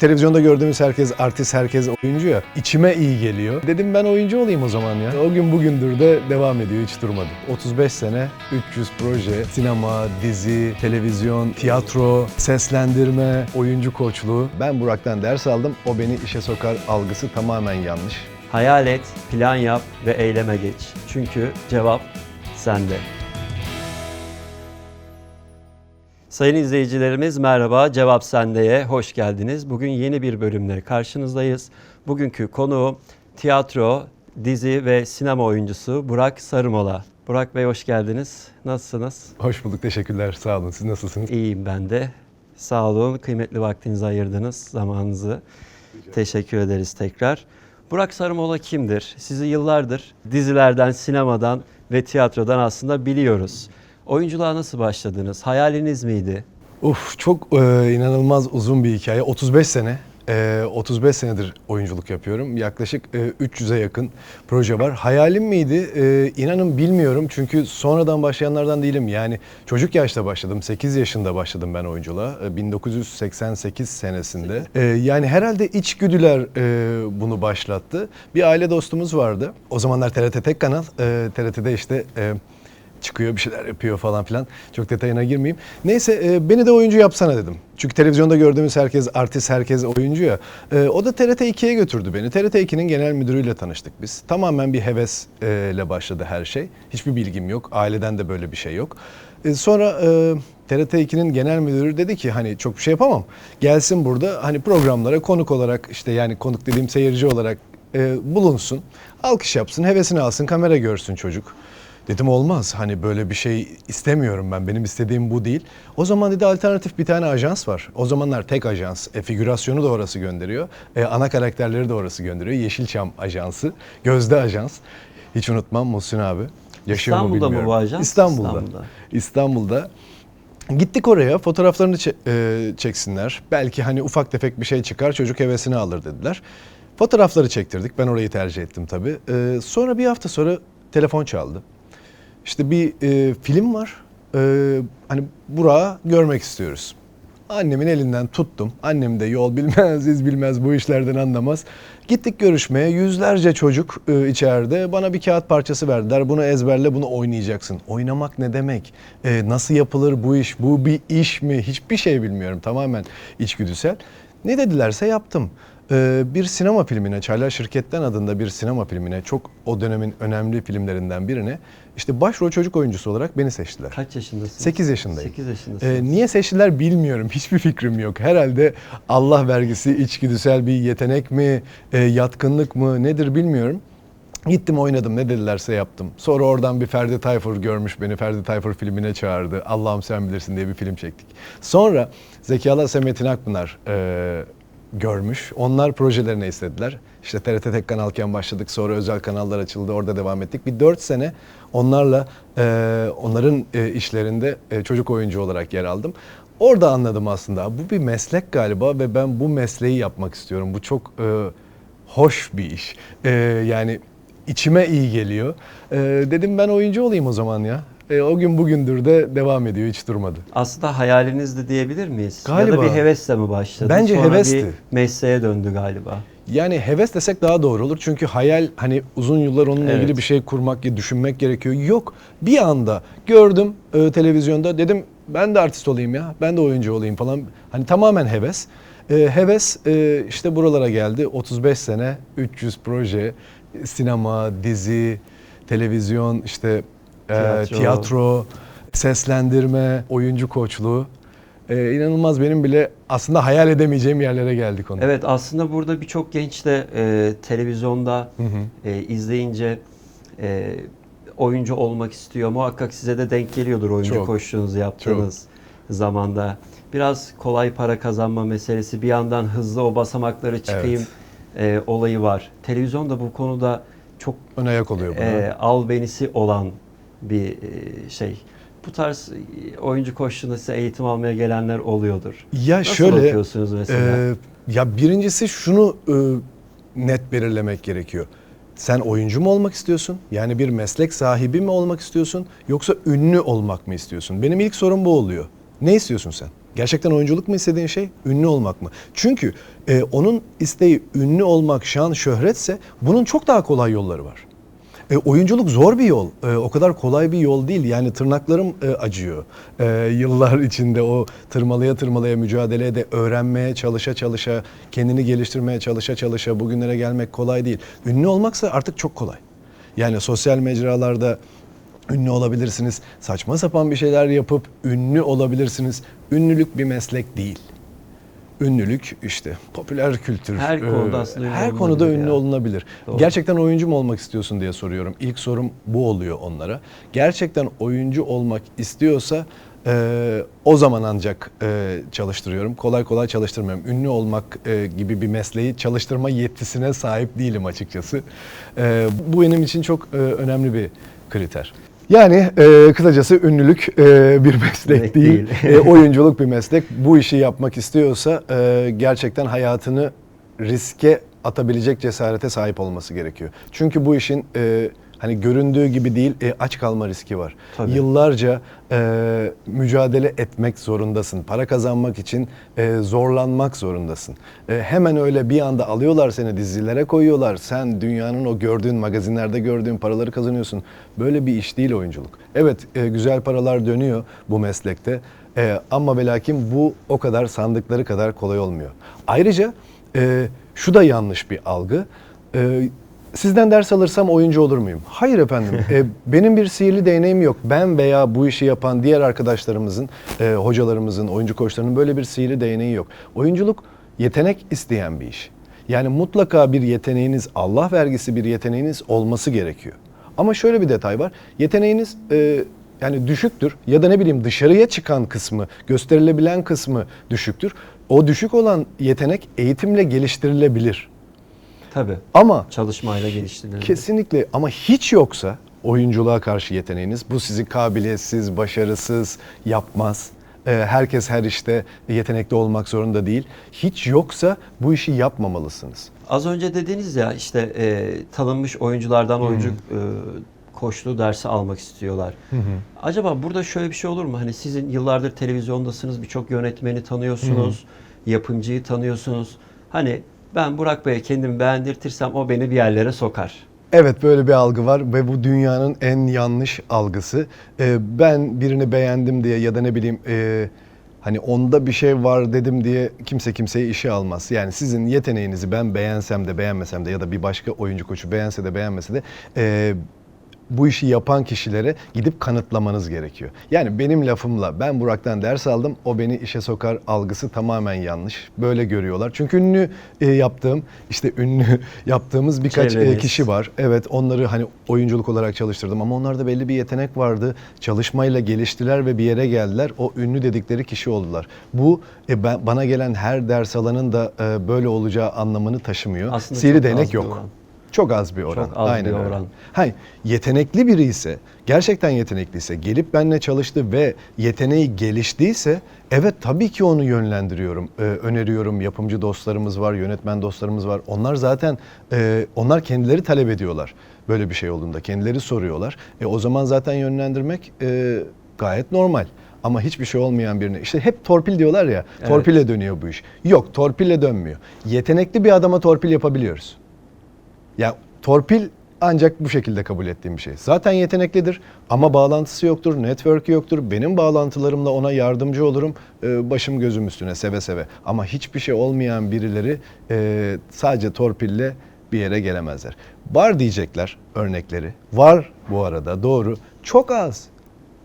Televizyonda gördüğümüz herkes artist, herkes oyuncu ya. İçime iyi geliyor. Dedim ben oyuncu olayım o zaman ya. O gün bugündür de devam ediyor, hiç durmadı. 35 sene, 300 proje, sinema, dizi, televizyon, tiyatro, seslendirme, oyuncu koçluğu. Ben Burak'tan ders aldım. O beni işe sokar algısı tamamen yanlış. Hayal et, plan yap ve eyleme geç. Çünkü cevap sende. Sayın izleyicilerimiz merhaba, Cevap Sende'ye hoş geldiniz. Bugün yeni bir bölümle karşınızdayız. Bugünkü konu tiyatro, dizi ve sinema oyuncusu Burak Sarımola. Burak Bey hoş geldiniz. Nasılsınız? Hoş bulduk, teşekkürler. Sağ olun. Siz nasılsınız? İyiyim ben de. Sağ olun, kıymetli vaktinizi ayırdınız, zamanınızı. Teşekkür ederiz tekrar. Burak Sarımola kimdir? Sizi yıllardır dizilerden, sinemadan ve tiyatrodan aslında biliyoruz. Oyunculuğa nasıl başladınız? Hayaliniz miydi? Uf çok e, inanılmaz uzun bir hikaye. 35 sene. e, 35 senedir oyunculuk yapıyorum. Yaklaşık e, 300'e yakın proje var. Hayalim miydi? E, inanın bilmiyorum. Çünkü sonradan başlayanlardan değilim. Yani çocuk yaşta başladım. 8 yaşında başladım ben oyunculuğa. E, 1988 senesinde. E, yani herhalde içgüdüler e, bunu başlattı. Bir aile dostumuz vardı. O zamanlar TRT tek kanal. E, TRT'de işte... E, çıkıyor bir şeyler yapıyor falan filan. Çok detayına girmeyeyim. Neyse e, beni de oyuncu yapsana dedim. Çünkü televizyonda gördüğümüz herkes artist, herkes oyuncu ya. E, o da TRT 2'ye götürdü beni. TRT 2'nin genel müdürüyle tanıştık biz. Tamamen bir hevesle başladı her şey. Hiçbir bilgim yok. Aileden de böyle bir şey yok. E, sonra e, TRT 2'nin genel müdürü dedi ki hani çok bir şey yapamam. Gelsin burada hani programlara konuk olarak işte yani konuk dediğim seyirci olarak e, bulunsun. Alkış yapsın, hevesini alsın, kamera görsün çocuk. Dedim olmaz hani böyle bir şey istemiyorum ben benim istediğim bu değil. O zaman dedi alternatif bir tane ajans var. O zamanlar tek ajans. E, figürasyonu da orası gönderiyor. E, ana karakterleri de orası gönderiyor. Yeşilçam ajansı. Gözde ajans. Hiç unutmam Muhsin abi. Yaşıyor mu İstanbul'da mı bilmiyorum. bu ajans? İstanbul'da. İstanbul'da. İstanbul'da. Gittik oraya fotoğraflarını e, çeksinler. Belki hani ufak tefek bir şey çıkar çocuk hevesini alır dediler. Fotoğrafları çektirdik. Ben orayı tercih ettim tabii. E, sonra bir hafta sonra telefon çaldı. İşte bir e, film var. E, hani Burak'ı görmek istiyoruz. Annemin elinden tuttum. Annem de yol bilmez, iz bilmez, bu işlerden anlamaz. Gittik görüşmeye. Yüzlerce çocuk e, içeride bana bir kağıt parçası verdiler. Bunu ezberle, bunu oynayacaksın. Oynamak ne demek? E, nasıl yapılır bu iş? Bu bir iş mi? Hiçbir şey bilmiyorum. Tamamen içgüdüsel. Ne dedilerse yaptım. Ee, bir sinema filmine, Çaylar Şirketten adında bir sinema filmine, çok o dönemin önemli filmlerinden birine işte başrol çocuk oyuncusu olarak beni seçtiler. Kaç yaşındasınız? 8 yaşındayım. 8 yaşındasınız. Ee, niye seçtiler bilmiyorum. Hiçbir fikrim yok. Herhalde Allah vergisi içgüdüsel bir yetenek mi, e, yatkınlık mı nedir bilmiyorum. Gittim oynadım ne dedilerse yaptım. Sonra oradan bir Ferdi Tayfur görmüş beni. Ferdi Tayfur filmine çağırdı. Allah'ım sen bilirsin diye bir film çektik. Sonra Zeki Alasya Metin Akpınar e, görmüş. Onlar projelerine istediler. İşte TRT tek kanalken başladık. Sonra özel kanallar açıldı. Orada devam ettik. Bir dört sene onlarla e, onların e, işlerinde e, çocuk oyuncu olarak yer aldım. Orada anladım aslında. Bu bir meslek galiba ve ben bu mesleği yapmak istiyorum. Bu çok e, hoş bir iş. E, yani içime iyi geliyor. E, dedim ben oyuncu olayım o zaman ya. E, o gün bugündür de devam ediyor. Hiç durmadı. Aslında hayalinizdi diyebilir miyiz? Ya da Galiba. bir hevesle mi başladı? Bence Sonra hevesti. bir mesleğe döndü galiba. Yani heves desek daha doğru olur. Çünkü hayal hani uzun yıllar onunla Evet. ilgili bir şey kurmak, düşünmek gerekiyor. Yok. Bir anda gördüm e, televizyonda dedim ben de artist olayım ya. Ben de oyuncu olayım falan. Hani tamamen heves. E, heves e, işte buralara geldi. 35 sene, 300 proje, sinema, dizi, televizyon, işte Tiyatro. tiyatro, seslendirme, oyuncu koçluğu. E, inanılmaz benim bile aslında hayal edemeyeceğim yerlere geldik onu. Evet aslında burada birçok genç de e, televizyonda e, izleyince e, oyuncu olmak istiyor. Muhakkak size de denk geliyordur oyuncu Çok. koştuğunuzu yaptığınız zamanda. Biraz kolay para kazanma meselesi bir yandan hızlı o basamakları çıkayım e, olayı var. Televizyon da bu konuda çok Ön ayak oluyor buna. e, albenisi olan bir e, şey. Bu tarz e, oyuncu koştuğunda size eğitim almaya gelenler oluyordur. ya Nasıl şöyle bakıyorsunuz mesela? e, ya birincisi şunu e, net belirlemek gerekiyor. Sen oyuncu mu olmak istiyorsun? Yani bir meslek sahibi mi olmak istiyorsun? Yoksa ünlü olmak mı istiyorsun? Benim ilk sorum bu oluyor. Ne istiyorsun sen? Gerçekten oyunculuk mu istediğin şey, ünlü olmak mı? Çünkü e, onun isteği ünlü olmak, şan, şöhretse bunun çok daha kolay yolları var. E, oyunculuk zor bir yol. E, o kadar kolay bir yol değil. Yani tırnaklarım e, acıyor. E, yıllar içinde o tırmalaya tırmalaya mücadeleye de öğrenmeye çalışa çalışa, kendini geliştirmeye çalışa çalışa bugünlere gelmek kolay değil. Ünlü olmaksa artık çok kolay. Yani sosyal mecralarda ünlü olabilirsiniz. Saçma sapan bir şeyler yapıp ünlü olabilirsiniz. Ünlülük bir meslek değil. Ünlülük işte popüler kültür. Her konuda e, aslında ünlü Her konuda olunabilir ünlü ya. olunabilir. Doğru. Gerçekten oyuncu mu olmak istiyorsun diye soruyorum. İlk sorum bu oluyor onlara. Gerçekten oyuncu olmak istiyorsa e, o zaman ancak e, çalıştırıyorum. Kolay kolay çalıştırmıyorum. Ünlü olmak e, gibi bir mesleği çalıştırma yetisine sahip değilim açıkçası. E, bu benim için çok e, önemli bir kriter. Yani e, kısacası ünlülük e, bir meslek Meslek değil. değil. E, oyunculuk bir meslek. Bu işi yapmak istiyorsa e, gerçekten hayatını riske atabilecek cesarete sahip olması gerekiyor. Çünkü bu işin e, hani göründüğü gibi değil e, aç kalma riski var. Tabii. Yıllarca e, mücadele etmek zorundasın. Para kazanmak için e, zorlanmak zorundasın. E, hemen öyle bir anda alıyorlar seni dizilere koyuyorlar. Sen dünyanın o gördüğün magazinlerde gördüğün paraları kazanıyorsun. Böyle bir iş değil oyunculuk. Evet e, güzel paralar dönüyor bu meslekte. E, ama ve lakin bu o kadar sandıkları kadar kolay olmuyor. Ayrıca e, şu da yanlış bir algı. E, sizden ders alırsam oyuncu olur muyum? Hayır efendim. E, benim bir sihirli değneğim yok. Ben veya bu işi yapan diğer arkadaşlarımızın, e, hocalarımızın, oyuncu koçlarının böyle bir sihirli değneği yok. Oyunculuk yetenek isteyen bir iş. Yani mutlaka bir yeteneğiniz, Allah vergisi bir yeteneğiniz olması gerekiyor. Ama şöyle bir detay var. Yeteneğiniz e, yani düşüktür ya da ne bileyim dışarıya çıkan kısmı, gösterilebilen kısmı düşüktür. O düşük olan yetenek eğitimle geliştirilebilir. Tabii. Ama Çalışmayla geliştirilir. kesinlikle ama hiç yoksa oyunculuğa karşı yeteneğiniz bu sizi kabiliyetsiz, başarısız yapmaz. Ee, herkes her işte yetenekli olmak zorunda değil. Hiç yoksa bu işi yapmamalısınız. Az önce dediniz ya işte e, tanınmış oyunculardan oyuncu e, koçluğu dersi almak istiyorlar. Acaba burada şöyle bir şey olur mu? Hani sizin yıllardır televizyondasınız, birçok yönetmeni tanıyorsunuz, yapımcıyı tanıyorsunuz. Hani ben Burak Bey'e kendimi beğendirtirsem o beni bir yerlere sokar. Evet böyle bir algı var ve bu dünyanın en yanlış algısı. Ee, ben birini beğendim diye ya da ne bileyim e, hani onda bir şey var dedim diye kimse kimseyi işe almaz. Yani sizin yeteneğinizi ben beğensem de beğenmesem de ya da bir başka oyuncu koçu beğense de beğenmese de e, bu işi yapan kişilere gidip kanıtlamanız gerekiyor. Yani benim lafımla ben Burak'tan ders aldım, o beni işe sokar algısı tamamen yanlış. Böyle görüyorlar. Çünkü ünlü e, yaptığım, işte ünlü yaptığımız birkaç e, kişi var. Evet onları hani oyunculuk olarak çalıştırdım ama onlarda belli bir yetenek vardı. Çalışmayla geliştiler ve bir yere geldiler. O ünlü dedikleri kişi oldular. Bu e, ben, bana gelen her ders alanın da e, böyle olacağı anlamını taşımıyor. Aslında Sihirli değnek yok. oran. Çok az bir oran. Çok az Aynen bir öyle. oran. Hayır, yetenekli biri ise, gerçekten yetenekliyse, gelip benimle çalıştı ve yeteneği geliştiyse, evet tabii ki onu yönlendiriyorum, e, öneriyorum. Yapımcı dostlarımız var, yönetmen dostlarımız var. Onlar zaten, e, onlar kendileri talep ediyorlar böyle bir şey olduğunda. Kendileri soruyorlar. E, o zaman zaten yönlendirmek e, gayet normal. Ama hiçbir şey olmayan birine, işte hep torpil diyorlar ya, Evet. torpille dönüyor bu iş. Yok, torpille dönmüyor. Yetenekli bir adama torpil yapabiliyoruz. Ya torpil ancak bu şekilde kabul ettiğim bir şey. Zaten yeteneklidir ama bağlantısı yoktur, network'ü yoktur. Benim bağlantılarımla ona yardımcı olurum. Ee, başım gözüm üstüne seve seve. Ama hiçbir şey olmayan birileri e, sadece torpille bir yere gelemezler. Var diyecekler örnekleri. Var bu arada doğru. Çok az.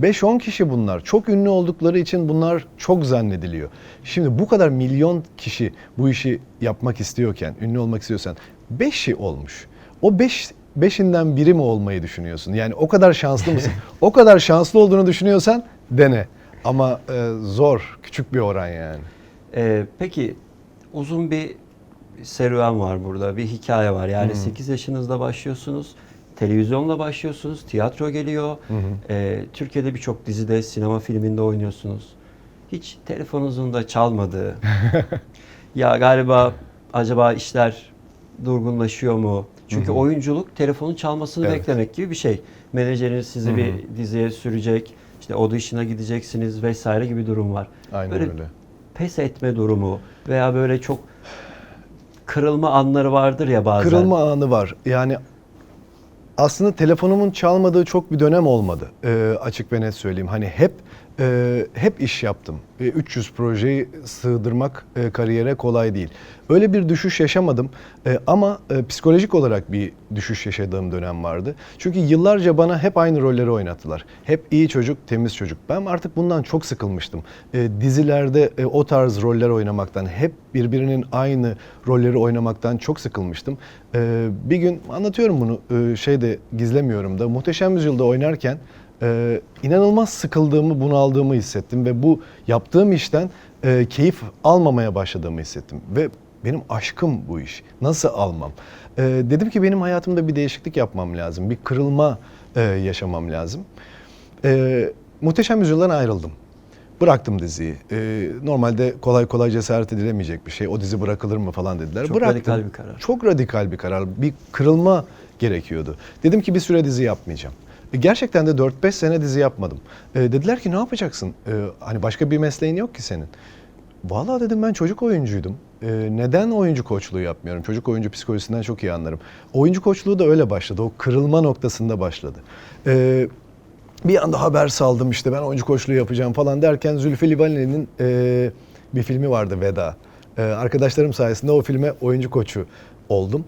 5-10 kişi bunlar. Çok ünlü oldukları için bunlar çok zannediliyor. Şimdi bu kadar milyon kişi bu işi yapmak istiyorken, ünlü olmak istiyorsan 5'i olmuş. O 5 beşinden biri mi olmayı düşünüyorsun? Yani o kadar şanslı mısın? o kadar şanslı olduğunu düşünüyorsan dene. Ama e, zor, küçük bir oran yani. Ee, peki uzun bir serüven var burada, bir hikaye var. Yani 8 yaşınızda başlıyorsunuz, televizyonla başlıyorsunuz, tiyatro geliyor. Ee, Türkiye'de birçok dizide, sinema filminde oynuyorsunuz. Hiç telefonunuzun da çalmadığı, ya galiba acaba işler durgunlaşıyor mu? Çünkü oyunculuk telefonun çalmasını Evet. beklemek gibi bir şey. Menajeriniz sizi bir diziye sürecek, işte audition'a gideceksiniz vesaire gibi durum var. Aynen Böyle öyle. pes etme durumu veya böyle çok kırılma anları vardır ya bazen. Kırılma anı var. Yani aslında telefonumun çalmadığı çok bir dönem olmadı. Ee, açık ve net söyleyeyim. Hani hep e, hep iş yaptım. E, 300 projeyi sığdırmak e, kariyere kolay değil. Öyle bir düşüş yaşamadım. E, ama e, psikolojik olarak bir düşüş yaşadığım dönem vardı. Çünkü yıllarca bana hep aynı rolleri oynattılar. Hep iyi çocuk, temiz çocuk. Ben artık bundan çok sıkılmıştım. E, dizilerde e, o tarz roller oynamaktan, hep birbirinin aynı rolleri oynamaktan çok sıkılmıştım. E, bir gün anlatıyorum bunu, e, şeyde gizlemiyorum da. Muhteşem Yüzyıl'da oynarken e, inanılmaz sıkıldığımı, bunaldığımı hissettim ve bu yaptığım işten e, keyif almamaya başladığımı hissettim ve benim aşkım bu iş. Nasıl almam? E, dedim ki benim hayatımda bir değişiklik yapmam lazım, bir kırılma e, yaşamam lazım. E, Muhteşem Yüzyıl'dan ayrıldım. Bıraktım diziyi. E, normalde kolay kolay cesaret edilemeyecek bir şey. O dizi bırakılır mı falan dediler. Çok Bıraktım. radikal bir karar. Çok radikal bir karar. Bir kırılma gerekiyordu. Dedim ki bir süre dizi yapmayacağım. E, Gerçekten de 4-5 sene dizi yapmadım. E, dediler ki ne yapacaksın? E, hani başka bir mesleğin yok ki senin. Vallahi dedim ben çocuk oyuncuydum. E, neden oyuncu koçluğu yapmıyorum? Çocuk oyuncu psikolojisinden çok iyi anlarım. Oyuncu koçluğu da öyle başladı. O kırılma noktasında başladı. E, bir anda haber saldım işte ben oyuncu koçluğu yapacağım falan derken Zülfü Livaneli'nin e, bir filmi vardı Veda. E, arkadaşlarım sayesinde o filme oyuncu koçu oldum.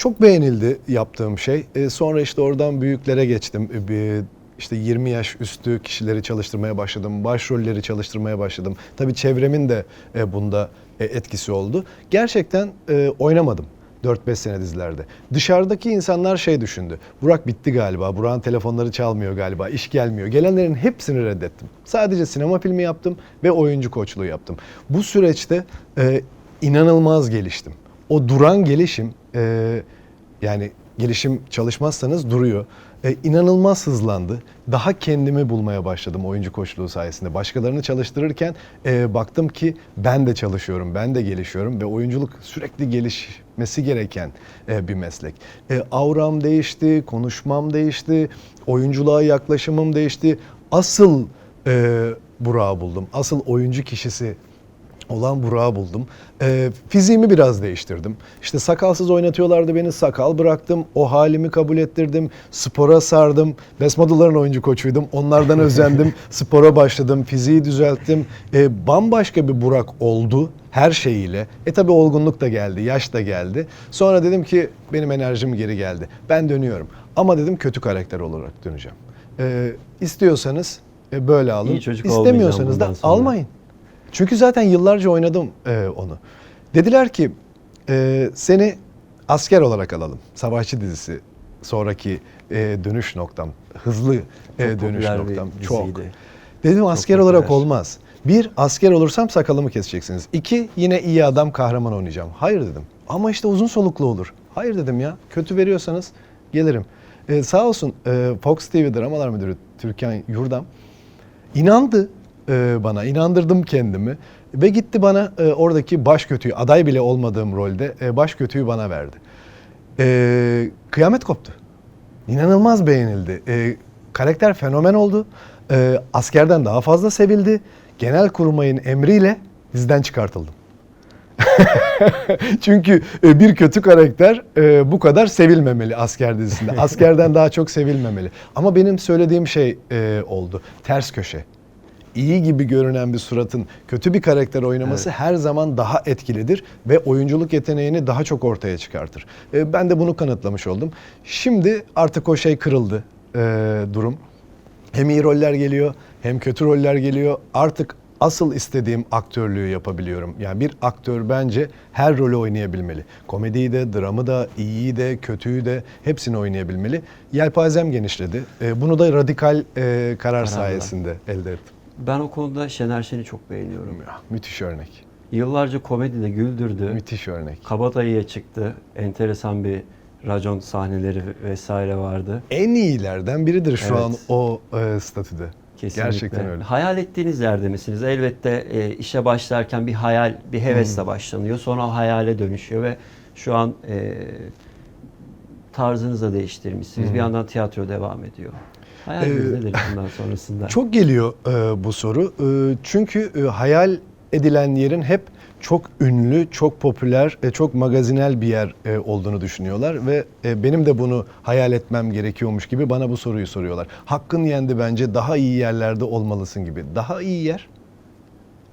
Çok beğenildi yaptığım şey. E, sonra işte oradan büyüklere geçtim. E, işte 20 yaş üstü kişileri çalıştırmaya başladım. Başrolleri çalıştırmaya başladım. Tabii çevremin de e, bunda e, etkisi oldu. Gerçekten oynamadım. 4-5 sene dizilerde. Dışarıdaki insanlar şey düşündü. Burak bitti galiba. Burak'ın telefonları çalmıyor galiba. İş gelmiyor. Gelenlerin hepsini reddettim. Sadece sinema filmi yaptım ve oyuncu koçluğu yaptım. Bu süreçte e, inanılmaz geliştim. O duran gelişim e, yani gelişim çalışmazsanız duruyor. E, inanılmaz hızlandı. Daha kendimi bulmaya başladım oyuncu koçluğu sayesinde. Başkalarını çalıştırırken e, baktım ki ben de çalışıyorum, ben de gelişiyorum ve oyunculuk sürekli gelişmesi gereken e, bir meslek. E, auram değişti, konuşmam değişti, oyunculuğa yaklaşımım değişti. Asıl e, Burak'ı buldum, asıl oyuncu kişisi olan Burak'ı buldum. Ee, fiziğimi biraz değiştirdim. İşte sakalsız oynatıyorlardı beni, sakal bıraktım. O halimi kabul ettirdim. Spora sardım. Besmadıların oyuncu koçuydum. Onlardan özendim. Spora başladım. Fiziği düzelttim. Ee, bambaşka bir Burak oldu her şeyiyle. E tabi olgunluk da geldi, yaş da geldi. Sonra dedim ki benim enerjim geri geldi. Ben dönüyorum. Ama dedim kötü karakter olarak döneceğim. Ee, istiyorsanız e, böyle alın. İyi çocuk İstemiyorsanız da almayın. Çünkü zaten yıllarca oynadım e, onu. Dediler ki e, seni asker olarak alalım. Savaşçı dizisi sonraki e, dönüş noktam. Hızlı e, Çok dönüş noktam. Çok. Dedim asker popüler. olarak olmaz. Bir, asker olursam sakalımı keseceksiniz. İki, yine iyi adam kahraman oynayacağım. Hayır dedim. Ama işte uzun soluklu olur. Hayır dedim ya. Kötü veriyorsanız gelirim. E, sağ olsun e, Fox TV dramalar müdürü Türkan Yurdam inandı e, bana, inandırdım kendimi ve gitti bana e, oradaki baş kötüyü, aday bile olmadığım rolde e, baş kötüyü bana verdi. Kıyamet koptu. İnanılmaz beğenildi. Karakter fenomen oldu. Askerden daha fazla sevildi. Genel kurmayın emriyle diziden çıkartıldım. Çünkü bir kötü karakter bu kadar sevilmemeli asker dizisinde. Askerden daha çok sevilmemeli. Ama benim söylediğim şey oldu. Ters köşe. İyi gibi görünen bir suratın kötü bir karakter oynaması her zaman daha etkilidir ve oyunculuk yeteneğini daha çok ortaya çıkartır. E, ben de bunu kanıtlamış oldum. Şimdi artık o şey kırıldı e, durum. Hem iyi roller geliyor hem kötü roller geliyor. Artık asıl istediğim aktörlüğü yapabiliyorum. Yani bir aktör bence her rolü oynayabilmeli. Komediyi de, dramı da, iyiyi de, kötüyü de hepsini oynayabilmeli. Yelpazem genişledi. E, bunu da radikal karar sayesinde elde ettim. Ben o konuda Şener Şen'i çok beğeniyorum. Ya, müthiş örnek. Yıllarca komedide güldürdü. Müthiş örnek. Kabadayı'ya çıktı. Enteresan bir racon sahneleri vesaire vardı. En iyilerden biridir şu Evet. an o e, statüde. Kesinlikle. Gerçekten öyle. Hayal ettiğiniz yerde misiniz? Elbette e, işe başlarken bir hayal, bir hevesle başlanıyor. Sonra o hayale dönüşüyor ve şu an e, tarzınızı da değiştirmişsiniz. Bir yandan tiyatro devam ediyor. Hayaliniz Ee, nedir bundan sonrasında? Çok geliyor e, bu soru. E, çünkü e, hayal edilen yerin hep çok ünlü, çok popüler, e, çok magazinel bir yer e, olduğunu düşünüyorlar ve e, benim de bunu hayal etmem gerekiyormuş gibi bana bu soruyu soruyorlar. Hakkın yendi bence daha iyi yerlerde olmalısın gibi. Daha iyi yer?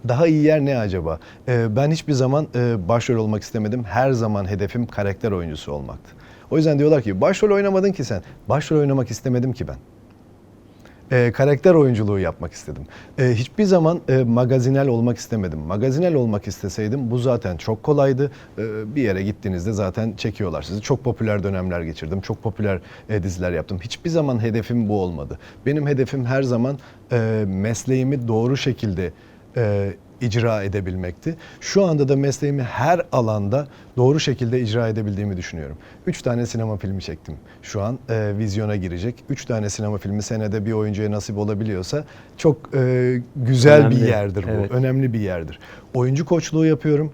Daha iyi yer ne acaba? E, ben hiçbir zaman e, başrol olmak istemedim. Her zaman hedefim karakter oyuncusu olmaktı. O yüzden diyorlar ki başrol oynamadın ki sen. Başrol oynamak istemedim ki ben e, karakter oyunculuğu yapmak istedim. E, hiçbir zaman e, magazinel olmak istemedim. Magazinel olmak isteseydim bu zaten çok kolaydı. E, bir yere gittiğinizde zaten çekiyorlar sizi. Çok popüler dönemler geçirdim. Çok popüler e, diziler yaptım. Hiçbir zaman hedefim bu olmadı. Benim hedefim her zaman e, mesleğimi doğru şekilde e, icra edebilmekti. Şu anda da mesleğimi her alanda doğru şekilde icra edebildiğimi düşünüyorum. Üç tane sinema filmi çektim. Şu an e, vizyona girecek. Üç tane sinema filmi senede bir oyuncuya nasip olabiliyorsa çok e, güzel bir Önemli, yerdir bu. evet. Önemli bir yerdir. Oyuncu koçluğu yapıyorum.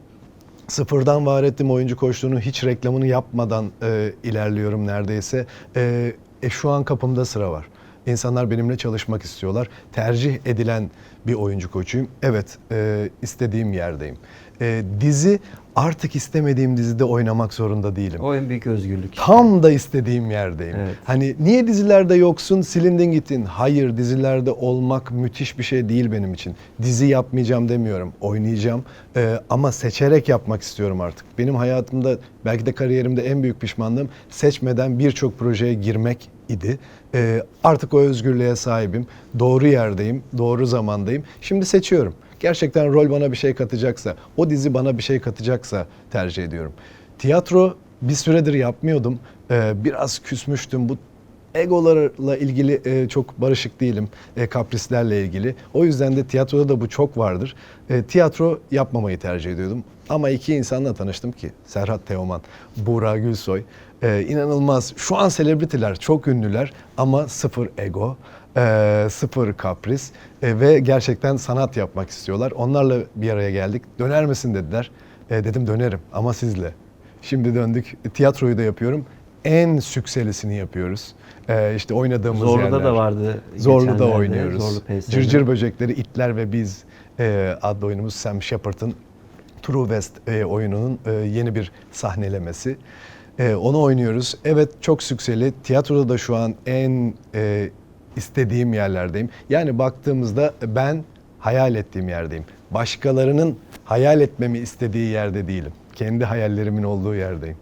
Sıfırdan var ettim oyuncu koçluğunu hiç reklamını yapmadan e, ilerliyorum neredeyse. E, e, şu an kapımda sıra var. İnsanlar benimle çalışmak istiyorlar. Tercih edilen bir oyuncu koçuyum. Evet, e, istediğim yerdeyim. E, dizi artık istemediğim dizide oynamak zorunda değilim. O en büyük özgürlük. Tam da istediğim yerdeyim. Evet. Hani niye dizilerde yoksun, silindin gittin? Hayır, dizilerde olmak müthiş bir şey değil benim için. Dizi yapmayacağım demiyorum, oynayacağım. Ee, ama seçerek yapmak istiyorum artık. Benim hayatımda, belki de kariyerimde en büyük pişmanlığım seçmeden birçok projeye girmek idi. Ee, artık o özgürlüğe sahibim. Doğru yerdeyim, doğru zamandayım. Şimdi seçiyorum. Gerçekten rol bana bir şey katacaksa, o dizi bana bir şey katacaksa tercih ediyorum. Tiyatro bir süredir yapmıyordum. Ee, biraz küsmüştüm. Bu egolarla ilgili e, çok barışık değilim. E, kaprislerle ilgili. O yüzden de tiyatroda da bu çok vardır. E, tiyatro yapmamayı tercih ediyordum. Ama iki insanla tanıştım ki. Serhat Teoman, Buğra Gülsoy. E, inanılmaz. Şu an selebritiler, çok ünlüler ama sıfır ego. e, sıfır kapris e, ve gerçekten sanat yapmak istiyorlar. Onlarla bir araya geldik. Döner misin dediler. E, dedim dönerim ama sizle. Şimdi döndük. Tiyatroyu da yapıyorum. En sükselisini yapıyoruz. Ee, işte oynadığımız Zorlu'da yerler. da vardı. Zorlu'da geçenlerde. oynuyoruz. Zorlu. Cırcır Böcekleri, İtler ve Biz e, adlı oyunumuz Sam Shepard'ın True West e, oyununun e, yeni bir sahnelemesi. E, onu oynuyoruz. Evet çok sükseli. Tiyatroda da şu an en e, istediğim yerlerdeyim. Yani baktığımızda ben hayal ettiğim yerdeyim. Başkalarının hayal etmemi istediği yerde değilim. Kendi hayallerimin olduğu yerdeyim.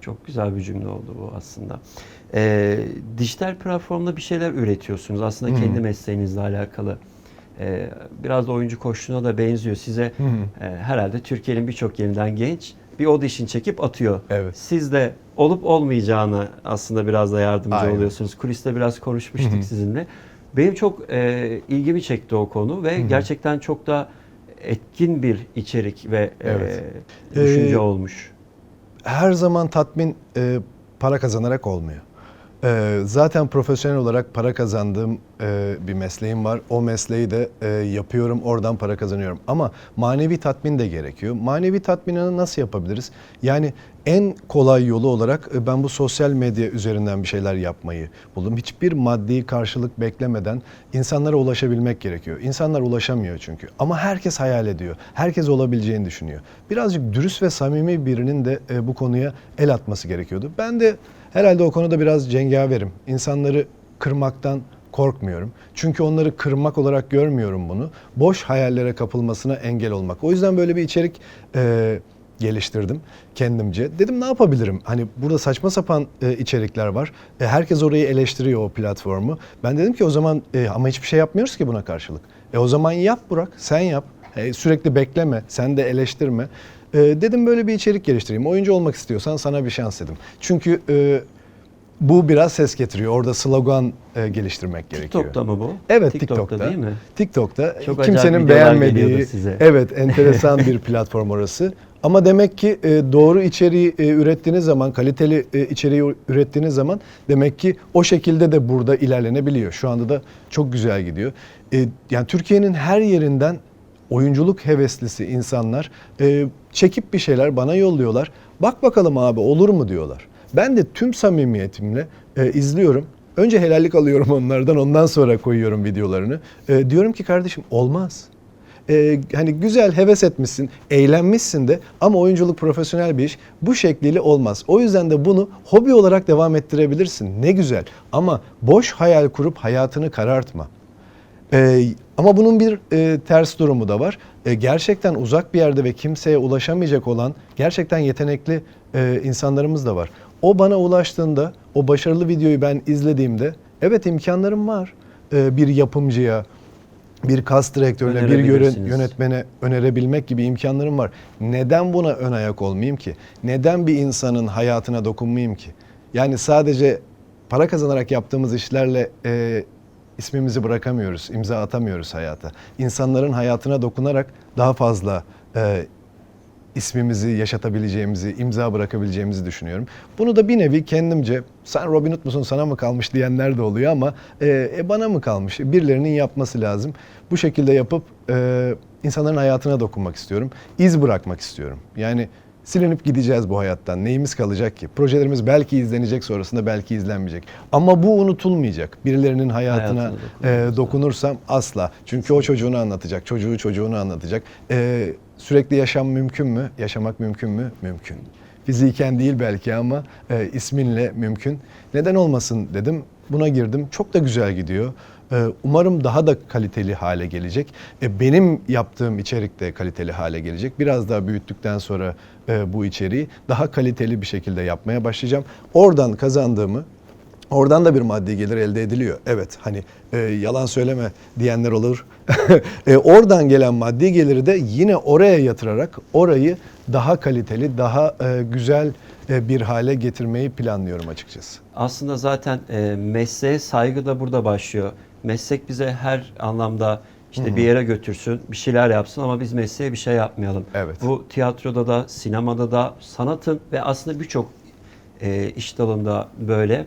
Çok güzel bir cümle oldu bu aslında. Ee, dijital platformda bir şeyler üretiyorsunuz. Aslında kendi mesleğinizle alakalı. Ee, biraz da oyuncu koştuğuna da benziyor. Size e, herhalde Türkiye'nin birçok yerinden genç bir audition çekip atıyor. Evet. Siz de olup olmayacağını aslında biraz da yardımcı Aynen. oluyorsunuz. Kuliste biraz konuşmuştuk sizinle. Benim çok e, ilgimi çekti o konu ve gerçekten çok da etkin bir içerik ve e, Evet. düşünce Ee, olmuş. her zaman tatmin e, para kazanarak olmuyor. E, zaten profesyonel olarak para kazandığım e, bir mesleğim var. O mesleği de e, yapıyorum, oradan para kazanıyorum. Ama manevi tatmin de gerekiyor. Manevi tatmini nasıl yapabiliriz? Yani en kolay yolu olarak e, ben bu sosyal medya üzerinden bir şeyler yapmayı buldum. Hiçbir maddi karşılık beklemeden insanlara ulaşabilmek gerekiyor. İnsanlar ulaşamıyor çünkü. Ama herkes hayal ediyor. Herkes olabileceğini düşünüyor. Birazcık dürüst ve samimi birinin de e, bu konuya el atması gerekiyordu. Ben de herhalde o konuda biraz cengaverim. İnsanları kırmaktan korkmuyorum. Çünkü onları kırmak olarak görmüyorum bunu. Boş hayallere kapılmasına engel olmak. O yüzden böyle bir içerik e, geliştirdim kendimce. Dedim ne yapabilirim? Hani burada saçma sapan e, içerikler var. E, herkes orayı eleştiriyor o platformu. Ben dedim ki o zaman e, ama hiçbir şey yapmıyoruz ki buna karşılık. E o zaman yap Burak, sen yap. E, sürekli bekleme, sen de eleştirme. E, dedim böyle bir içerik geliştireyim. Oyuncu olmak istiyorsan sana bir şans dedim. Çünkü e, bu biraz ses getiriyor. Orada slogan e, geliştirmek gerekiyor. TikTok'ta mı bu? Evet TikTok'ta TikTok'ta. değil mi? TikTok'ta Çok kimsenin beğenmediği size. evet enteresan bir platform orası. Ama demek ki e, doğru içeriği e, ürettiğiniz zaman, kaliteli e, içeriği ürettiğiniz zaman demek ki o şekilde de burada ilerlenebiliyor. Şu anda da çok güzel gidiyor. E, yani Türkiye'nin her yerinden oyunculuk heveslisi insanlar e, çekip bir şeyler bana yolluyorlar. Bak bakalım abi olur mu diyorlar. Ben de tüm samimiyetimle e, izliyorum. Önce helallik alıyorum onlardan ondan sonra koyuyorum videolarını. E, diyorum ki kardeşim olmaz. e, hani güzel heves etmişsin, eğlenmişsin de ama oyunculuk profesyonel bir iş. Bu şekliyle olmaz. O yüzden de bunu hobi olarak devam ettirebilirsin. Ne güzel. Ama boş hayal kurup hayatını karartma. Ee, ama bunun bir e, ters durumu da var. E, gerçekten uzak bir yerde ve kimseye ulaşamayacak olan gerçekten yetenekli e, insanlarımız da var. O bana ulaştığında, o başarılı videoyu ben izlediğimde, evet imkanlarım var. E, bir yapımcıya, bir kas direktörüne, bir yönetmene önerebilmek gibi imkanlarım var. Neden buna ön ayak olmayayım ki? Neden bir insanın hayatına dokunmayayım ki? Yani sadece para kazanarak yaptığımız işlerle e, ismimizi bırakamıyoruz, imza atamıyoruz hayata. İnsanların hayatına dokunarak daha fazla e, ismimizi yaşatabileceğimizi, imza bırakabileceğimizi düşünüyorum. Bunu da bir nevi kendimce, sen Robin Hood musun sana mı kalmış diyenler de oluyor ama e, e, bana mı kalmış? Birilerinin yapması lazım. Bu şekilde yapıp e, insanların hayatına dokunmak istiyorum. İz bırakmak istiyorum. Yani silinip gideceğiz bu hayattan. Neyimiz kalacak ki? Projelerimiz belki izlenecek sonrasında belki izlenmeyecek. Ama bu unutulmayacak. Birilerinin hayatına, Hayatına e, dokunursam asla. Çünkü o çocuğunu anlatacak, çocuğu çocuğunu anlatacak. E, sürekli yaşam mümkün mü? Yaşamak mümkün mü? Mümkün. Fiziken değil belki ama e, isminle mümkün. Neden olmasın dedim. Buna girdim. Çok da güzel gidiyor. E, umarım daha da kaliteli hale gelecek. E, benim yaptığım içerik de kaliteli hale gelecek. Biraz daha büyüttükten sonra e, bu içeriği daha kaliteli bir şekilde yapmaya başlayacağım. Oradan kazandığımı Oradan da bir maddi gelir elde ediliyor. Evet hani e, yalan söyleme diyenler olur. e, oradan gelen maddi geliri de yine oraya yatırarak orayı daha kaliteli, daha e, güzel e, bir hale getirmeyi planlıyorum açıkçası. Aslında zaten e, mesleğe saygı da burada başlıyor. Meslek bize her anlamda işte bir yere götürsün, bir şeyler yapsın ama biz mesleğe bir şey yapmayalım. Evet. Bu tiyatroda da, sinemada da, sanatın ve aslında birçok e, iş dalında böyle.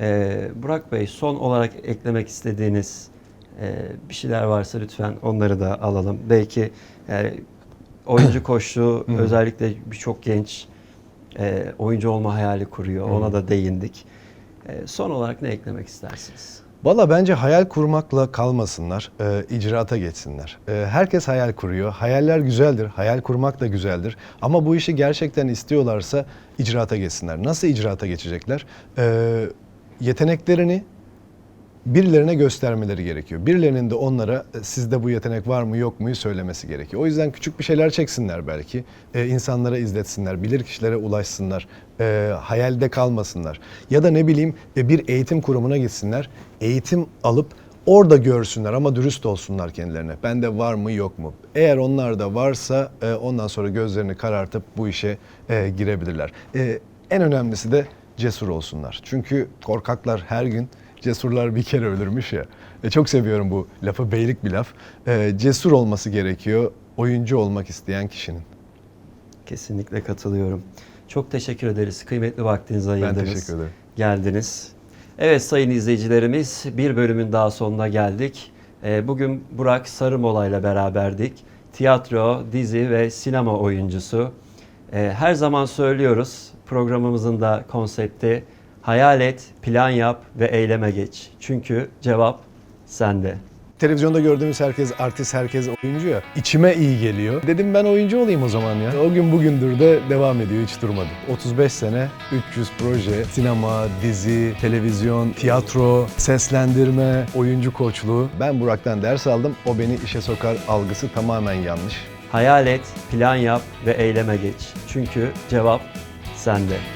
E, Burak Bey son olarak eklemek istediğiniz e, bir şeyler varsa lütfen onları da alalım. Belki yani oyuncu koştuğu özellikle birçok genç e, oyuncu olma hayali kuruyor. Ona da değindik. E, son olarak ne eklemek istersiniz? Valla bence hayal kurmakla kalmasınlar, e, icraata geçsinler. E, herkes hayal kuruyor. Hayaller güzeldir, hayal kurmak da güzeldir. Ama bu işi gerçekten istiyorlarsa icraata geçsinler. Nasıl icraata geçecekler? E, yeteneklerini birilerine göstermeleri gerekiyor. Birilerinin de onlara e, sizde bu yetenek var mı yok muyu söylemesi gerekiyor. O yüzden küçük bir şeyler çeksinler belki. E, insanlara izletsinler, bilir kişilere ulaşsınlar. E, hayalde kalmasınlar. Ya da ne bileyim e, bir eğitim kurumuna gitsinler. Eğitim alıp orada görsünler ama dürüst olsunlar kendilerine. Bende var mı yok mu? Eğer onlar da varsa e, ondan sonra gözlerini karartıp bu işe e, girebilirler. E, en önemlisi de cesur olsunlar. Çünkü korkaklar her gün cesurlar bir kere ölürmüş ya. E, çok seviyorum bu lafı beylik bir laf. E, cesur olması gerekiyor oyuncu olmak isteyen kişinin. Kesinlikle katılıyorum. Çok teşekkür ederiz. Kıymetli vaktinizi ayırdınız. teşekkür ederim. Geldiniz. Evet sayın izleyicilerimiz bir bölümün daha sonuna geldik. Ee, Bugün Burak Sarımola ile beraberdik. Tiyatro, dizi ve sinema oyuncusu. Ee, Her zaman söylüyoruz programımızın da konsepti hayal et, plan yap ve eyleme geç. Çünkü cevap sende. Televizyonda gördüğümüz herkes artist, herkes oyuncu ya. İçime iyi geliyor. Dedim ben oyuncu olayım o zaman ya. O gün bugündür de devam ediyor, hiç durmadı. 35 sene, 300 proje, sinema, dizi, televizyon, tiyatro, seslendirme, oyuncu koçluğu. Ben Burak'tan ders aldım. O beni işe sokar algısı tamamen yanlış. Hayal et, plan yap ve eyleme geç. Çünkü cevap sende.